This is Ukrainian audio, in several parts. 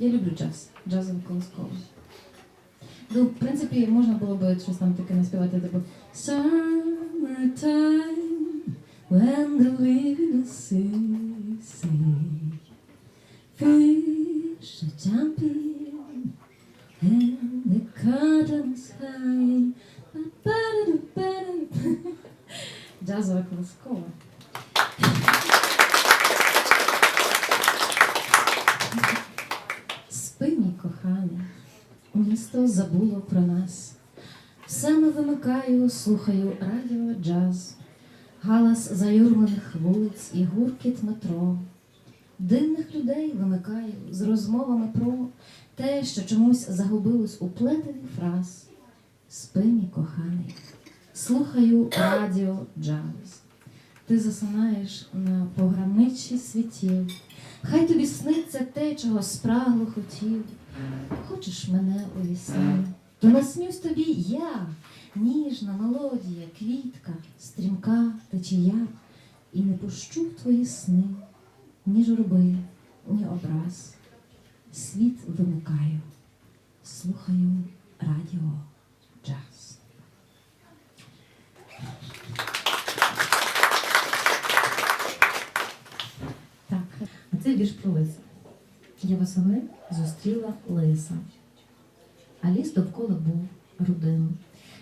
Я люблю джаз, джазове колосково. Ну, в принципі, можна було б щось там таке наспівати, типу Summertime, when the living sea, Fish are jumping, and the curtains high. Ба-ба-да-ба-да. Джазове коханий, місто забуло про нас. Все не вимикаю, слухаю радіо джаз, галас заюрмлених вулиць і гуркіт метро. Дивних людей вимикаю з розмовами про те, що чомусь загубилось у плетеві фраз. Спи, мій коханий, слухаю радіо джаз. Ти засинаєш на пограничі світів. Хай тобі сниться те, чого спрагло хотів. Хочеш мене у вісні, то наснюсь тобі я, ніжна мелодія, квітка, стрімка течія, і не пущу в твої сни, ні журби, ні образ. Світ вимикаю, слухаю радіо джаз. Так, а це вірш про лиса. Я восени зустріла лиса, а ліс довкола був рудим.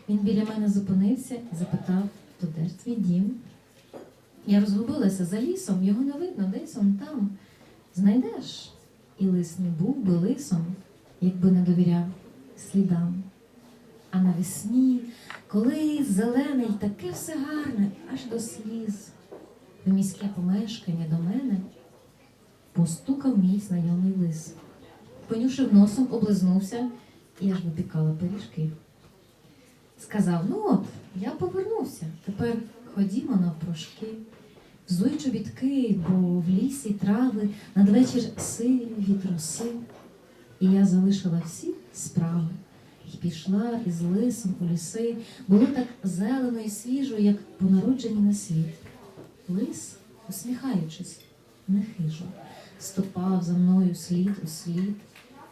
Він біля мене зупинився і запитав, то де ж твій дім? Я розгубилася за лісом, його не видно, десь он там. Знайдеш? І лис не був би лисом, якби не довіряв слідам. А навесні, коли зелений, таке все гарне, аж до сліз. В міське помешкання до мене постукав мій знайомий лис. Понюшив носом, облизнувся, і я ж випікала пиріжки. Сказав: ну от, я повернувся. Тепер ходімо навпрошки. Взуй чобітки, бо в лісі трави надвечір сиві від роси. І я залишила всі справи і пішла із лисом у ліси. Було так зелено і свіжо, як по народженні на світ. Лис, усміхаючись, нехижо, ступав за мною слід у слід.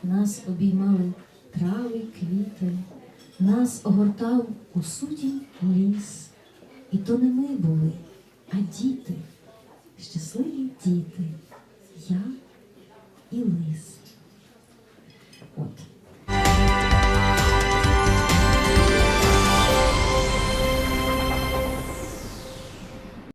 Нас обіймали трави, квіти, нас огортав у суті ліс. І то не ми були, а діти, щасливі діти, я і лис.